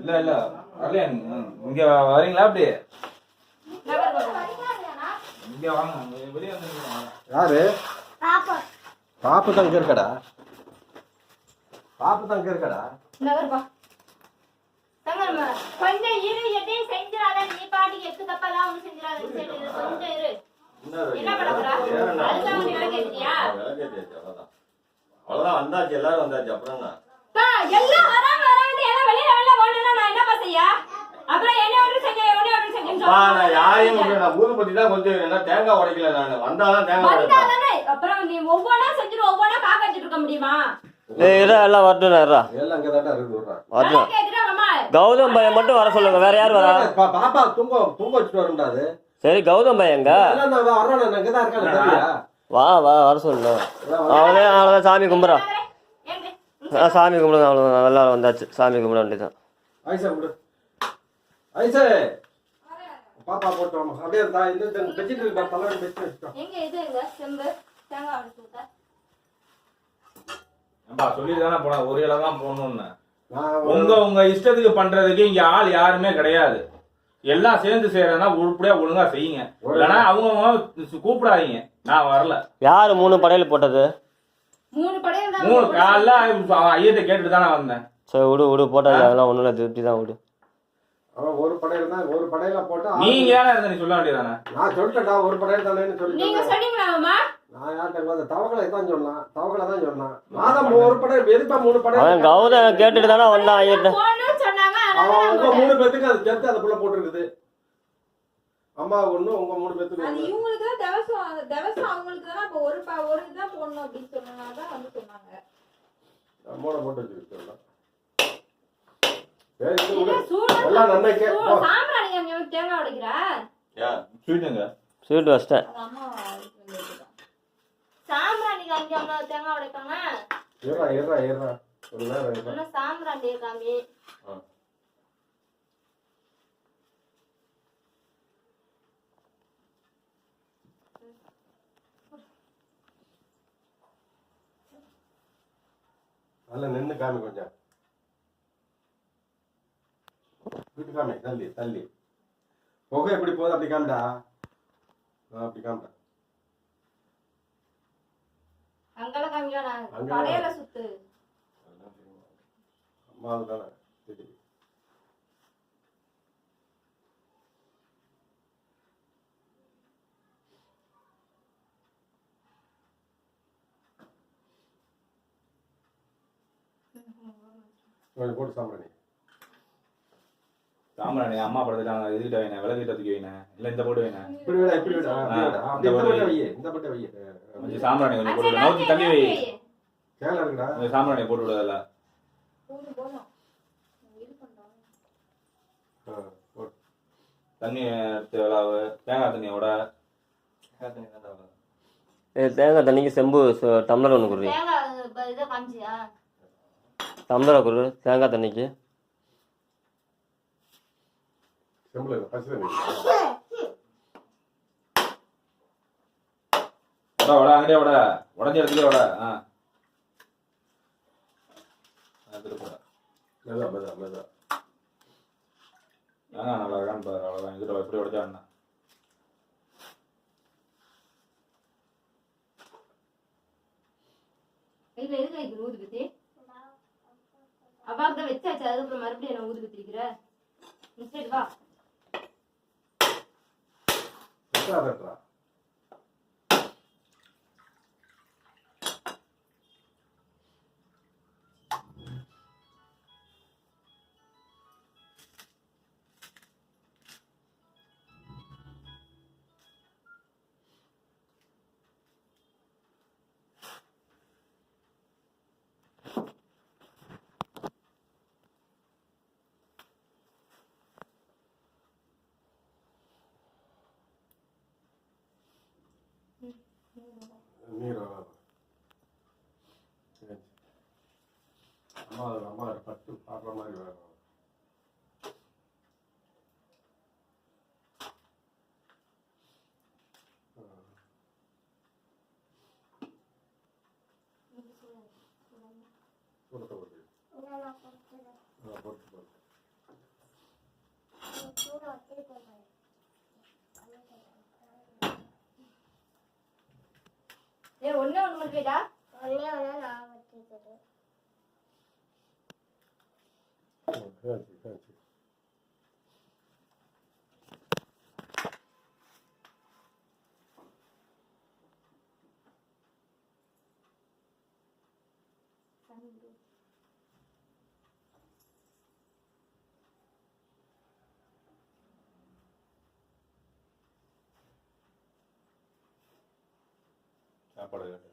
இல்ல இல்ல. வரலையா? இங்க வரீங்களா அப்படி? இங்க வாங்க. வெளிய யாரு? பாப்பா. பாப்பு தான் இங்க இருக்கடா? பாப்பு தான் இங்க இருக்கடா? நகர்ப்பா தங்கம்மா கொஞ்சம் இரு எதையும் செஞ்சிடாத. நீ பாட்டுக்கு எக்கு தப்பெல்லாம் ஒன்றும் செஞ்சிடாத. சரி இரு, கொஞ்சம் இரு. என்ன பண்ண போறா? அதுதான் நீ விளக்கேற்றியா அவ்வளவுதான். வந்தாச்சு. எல்லாரும் வந்தாச்சு. அப்புறம் எல்லாம் வராங்க வராங்க. எல்லாம் வெளியில நான் என்ன செய்ய? அப்புறம் என்ன ஒன்று செஞ்ச என்ன ஒன்று செஞ்சேன்னு அப்பா நான் யாரையும் சொல்லுங்க. கொஞ்சம் நான் ஊதுபத்தி தான் கொஞ்சம் என்ன தேங்காய் உடைக்கல நான். வந்தாதான் தேங்காய் உடைப்பேன். வந்தாதானே அப்புறம் நீ ஒவ்வொன்றா செஞ்சுட்டு ஒவ்வொன்றா காக்க வச்சுட்டு இருக்க முடியுமா? ஏய் இரா எல்லாம் வரட்டும் எல்லாம் இருக்கு விடுறேன் வரட்டும். விளக்கேத்திட்டா மாமா. கௌதம் பையன் மட்டும் வர சொல்லுங்க வேற யார் வரா? பா- பாப்பா தூங்க தூங்க வச்சுட்டு வரண்டா அது. சரி கௌதம் பையன் எங்க? எல்லாம் நான் வர்றேன் நான் இங்க தான் இருக்கேன் தெரியா வா வா வர சொல்லு. அவனே அவ்வளோதான் சாமி கும்பிட்றா ஏங்க ஆ சாமி கும்பிடுங்க அவ்வளோதான் எல்லாரும் வந்தாச்சு. சாமி கும்பிட வேண்டியதான் ஐசா விடு. ஐசா! பாப்பா போட்டு வாமா. அப்படியே இருந்தா இந்த பெட்ஷீட் இருக்கு தலைவலி பெட்ஷீட் வச்சுட்டோம் எங்க இது எங்க செம்பு தேங்காய் ஊத்த ஏம்பா சொல்லிட்டு தானே போனா ஒரு இலை தான் போகணும்னு உங்க உங்க இஷ்டத்துக்கு பண்றதுக்கு இங்க ஆள் யாருமே கிடையாது. எல்லாம் சேர்ந்து செய்யறதுனா உருப்படியா ஒழுங்கா செய்யுங்க. இல்லைன்னா அவங்க கூப்பிடாதீங்க. நான் வரல. யார் மூணு படையல் போட்டது? மூணு படையல் மூணு காலைல ஐயத்தை கேட்டுட்டு தானே வந்தேன். சரி விடு விடு போட்டது அதெல்லாம் ஒன்றும் இல்லை திருப்தி தான் விடு. அவன் ஒரு படையில தான் ஒரு படையில போட்டு நீங்க ஏன்னா இருந்த நீ சொல்ல வேண்டியதானே நான் சொல்லிட்டேன்டா ஒரு படையில தானேன்னு நீங்க சொல்லிட்டேன் சொன்னீங்களா மாமா? நான் யார்கிட்ட வந்து தவகளை தான் சொன்னான் தவகளை தான் சொன்னான். மாதம் ஒரு படையில எதுப்பா மூணு அவன் படையில கௌதம் கேட்டுட்டு தானே வந்தான் சொன்னாங்க அவன் உங்க நான் மூணு பேத்துக்கு அது சேர்த்து அதுக்குள்ள போட்டுருக்குது. அம்மா ஒண்ணு உங்க மூணு பேத்துக்கு அது ஒண்ணு. இவங்களுக்கு தான் தவசம் அந்த தவசம் அவங்களுக்கு தான் அப்போ ஒரு ப- ஒரு இதுதான் போடணும் அப்படின்னு சொன்னனால தான் வந்து சொன்னாங்க. அம்மோட போட்டு சரி இது இது விடு. சூடு எல்லாம். சாம்பிராணி அங்க தேங்காய் உடைக்கிறா? ஏன் ஸ்வீட்டுங்க ஸ்வீட் வச்சிட்டேன் அம்மா தேங்காய் ஒரு நேரம் இன்னும் சாம்பிராணி காமி அதில் நின்று காமி கொஞ்சம். வீட்டு காமி தள்ளி தள்ளி. புகை எப்படி போகுது? அப்படி காமிடா. அப்படி காமிடா. நான். அங்க- கடையில சுத்து அதெல்லாம் தெரியுமா? அம்மாவுக்கு தானே தெரியும் கொஞ்சம் போட்டு சாம்பிராணி சாம்பிராணி அம்மா படத்துட்டாங்க எதுக்கிட்ட வைன விளக்கிட்ட தூக்கி வைன இல்ல இந்த போட்டு வைன இப்படி விடா இப்படி விடா. விடா. இந்த இந்த பட்டை பட்டை வை. இந்த பட்டை கொஞ்சம் சாம்பிராணி கொஞ்சம் போட்டு நவுத்தி தள்ளி வை. கேள இருக்குடா கொஞ்சம் சாம்பிராணி போட்டு விடாதல்ல. தண்ணி எடுத்து விளாவு. தேங்காய் தண்ணியோட தேங்காய் தண்ணி தான் தேங்காய் தண்ணிக்கு செம்பு டம்ளர் ஒன்று கொடுறீங்க டம்ளரை கொடு தேங்காய் தண்ணிக்கு. செம்புல தண்ணி விட அங்கடே விட உடஞ்ச இடத்துல விட ஆ மெதா மெதா மெதா ஏன்னா நல்லா இருக்கான்னு பாரு அவ்வளோதான் இதில் எப்படி உடச்சா என்ன எதுக்கு வைக்கிற ஊதுபத்தி அப்பாவுக்கு தான் வச்சாச்சு அதுக்கப்புறம் மறுபடியும் என்ன ஊதுபத்தி இருக்கிற மிஸ்டேக் வா くなったら அம்மா அம்மா பட்டு பார்க்குற மாதிரி வேணும் ஏ ஒண்ணு ஒண்ணு மட்டும் கேட்டா ஒன்னே ஒண்ணு நான் வச்சுக்கிறேன் கேட்டா சரி சரி சரி சாப்பாடு